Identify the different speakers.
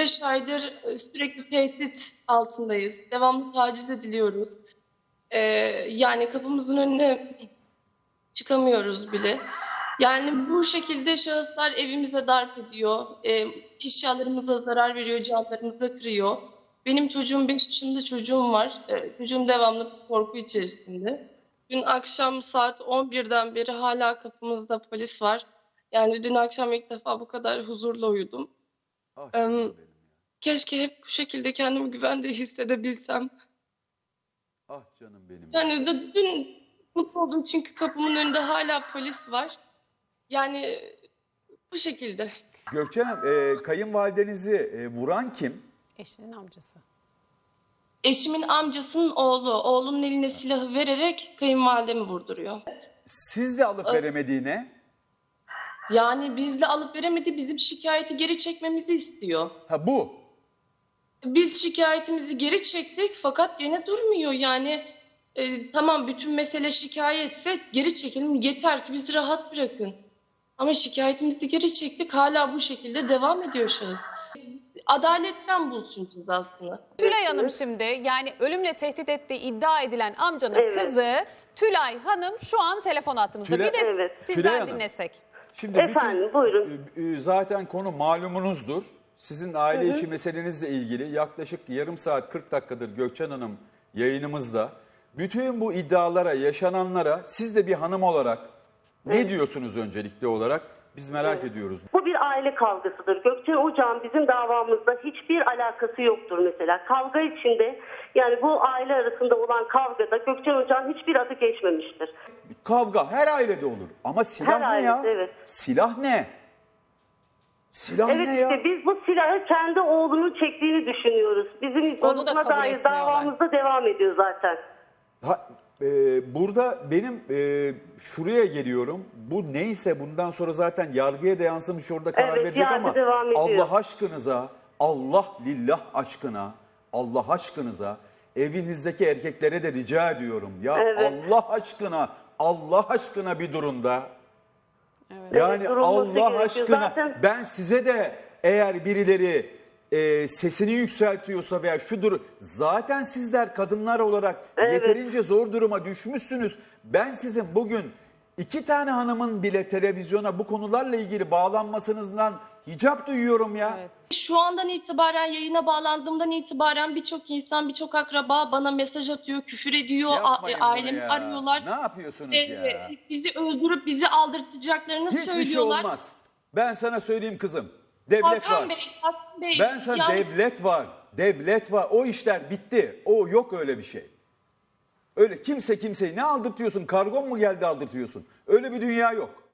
Speaker 1: 5 aydır e, sürekli tehdit altındayız. Devamlı taciz ediliyoruz. Ee, yani kapımızın önüne çıkamıyoruz bile. Yani bu şekilde şahıslar evimize darp ediyor, e, eşyalarımıza zarar veriyor, camlarımızı kırıyor. Benim çocuğum 5 yaşında çocuğum var. E, çocuğum devamlı korku içerisinde. Dün akşam saat 11'den beri hala kapımızda polis var. Yani dün akşam ilk defa bu kadar huzurla uyudum.
Speaker 2: Ah ya.
Speaker 1: Keşke hep bu şekilde kendimi güvende hissedebilsem.
Speaker 2: Ah canım benim. ya.
Speaker 1: Yani de dün mutlu oldum çünkü kapımın önünde hala polis var. Yani bu şekilde.
Speaker 2: Gökçen Hanım, e, kayınvalidenizi e, vuran kim?
Speaker 3: Eşinin amcası.
Speaker 1: Eşimin amcasının oğlu, oğlunun eline silahı vererek kayınvalidemi vurduruyor.
Speaker 2: Siz de alıp veremediğine.
Speaker 1: Yani bizle alıp veremedi, bizim şikayeti geri çekmemizi istiyor.
Speaker 2: Ha bu.
Speaker 1: Biz şikayetimizi geri çektik fakat gene durmuyor. Yani e, tamam bütün mesele şikayetse geri çekelim yeter ki bizi rahat bırakın. Ama şikayetimizi geri çektik hala bu şekilde devam ediyor şahıs. Adaletten bulsun cezasını.
Speaker 3: Tülay Hanım şimdi yani ölümle tehdit ettiği iddia edilen amcanın
Speaker 4: Evet.
Speaker 3: kızı Tülay Hanım şu an telefon attığımızda.
Speaker 2: Tülay-
Speaker 3: bir de
Speaker 4: Evet.
Speaker 2: Tülay
Speaker 3: sizden
Speaker 2: Hanım.
Speaker 3: dinlesek.
Speaker 2: Şimdi
Speaker 4: Efendim,
Speaker 2: bütün,
Speaker 4: buyurun.
Speaker 2: e, e, zaten konu malumunuzdur. Sizin aile içi meselenizle ilgili yaklaşık yarım saat 40 dakikadır Gökçen Hanım yayınımızda. Bütün bu iddialara, yaşananlara siz de bir hanım olarak ne diyorsunuz öncelikli olarak? Biz merak ediyoruz.
Speaker 4: Bu bir aile kavgasıdır. Gökçen Ocağ'ın bizim davamızda hiçbir alakası yoktur mesela. Kavga içinde yani bu aile arasında olan kavgada Gökçen Ocağ'ın hiçbir adı geçmemiştir.
Speaker 2: Kavga her ailede olur ama silah
Speaker 4: Her
Speaker 2: ne ya?
Speaker 4: ailede, evet.
Speaker 2: Silah ne? Silah
Speaker 4: Evet
Speaker 2: ne ya?
Speaker 4: işte biz bu silahı kendi oğlunun çektiğini düşünüyoruz. Bizim
Speaker 3: Onu da kabul
Speaker 4: dair
Speaker 3: etmiyorlar.
Speaker 4: davamızda devam ediyor zaten.
Speaker 2: Ha, e, burada benim e, şuraya geliyorum. Bu neyse bundan sonra zaten yargıya da yansımış orada karar
Speaker 4: Evet,
Speaker 2: verecek
Speaker 4: yargı
Speaker 2: ama
Speaker 4: devam ediyor.
Speaker 2: Allah aşkınıza, Allah lillah aşkına, Allah aşkınıza evinizdeki erkeklere de rica ediyorum. Ya
Speaker 4: Evet.
Speaker 2: Allah aşkına, Allah aşkına bir durun da.
Speaker 3: Evet.
Speaker 2: Yani
Speaker 4: durulması
Speaker 2: Allah
Speaker 4: gerekiyor.
Speaker 2: aşkına
Speaker 4: Zaten-
Speaker 2: ben size de eğer birileri e, sesini yükseltiyorsa veya şudur zaten sizler kadınlar olarak
Speaker 4: Evet.
Speaker 2: yeterince zor duruma düşmüşsünüz. Ben sizin bugün iki tane hanımın bile televizyona bu konularla ilgili bağlanmasınızdan hicap duyuyorum ya.
Speaker 3: Evet.
Speaker 1: Şu andan itibaren yayına bağlandığımdan itibaren birçok insan, birçok akraba bana mesaj atıyor, küfür ediyor, a-
Speaker 2: Yapmayın bunu
Speaker 1: ailemi
Speaker 2: ya.
Speaker 1: arıyorlar.
Speaker 2: Ne yapıyorsunuz
Speaker 1: Ee,
Speaker 2: ya?
Speaker 1: bizi öldürüp bizi aldırtacaklarını
Speaker 2: Hiçbir şey
Speaker 1: söylüyorlar.
Speaker 2: olmaz. Ben sana söyleyeyim kızım. Devlet var.
Speaker 1: Hakan Bey, Hakan Bey.
Speaker 2: Ben sana
Speaker 1: yani-
Speaker 2: devlet var. Devlet var. O işler bitti. O yok öyle bir şey. Öyle kimse kimseyi ne aldırtıyorsun? Kargon mu geldi aldırtıyorsun? Öyle bir dünya yok.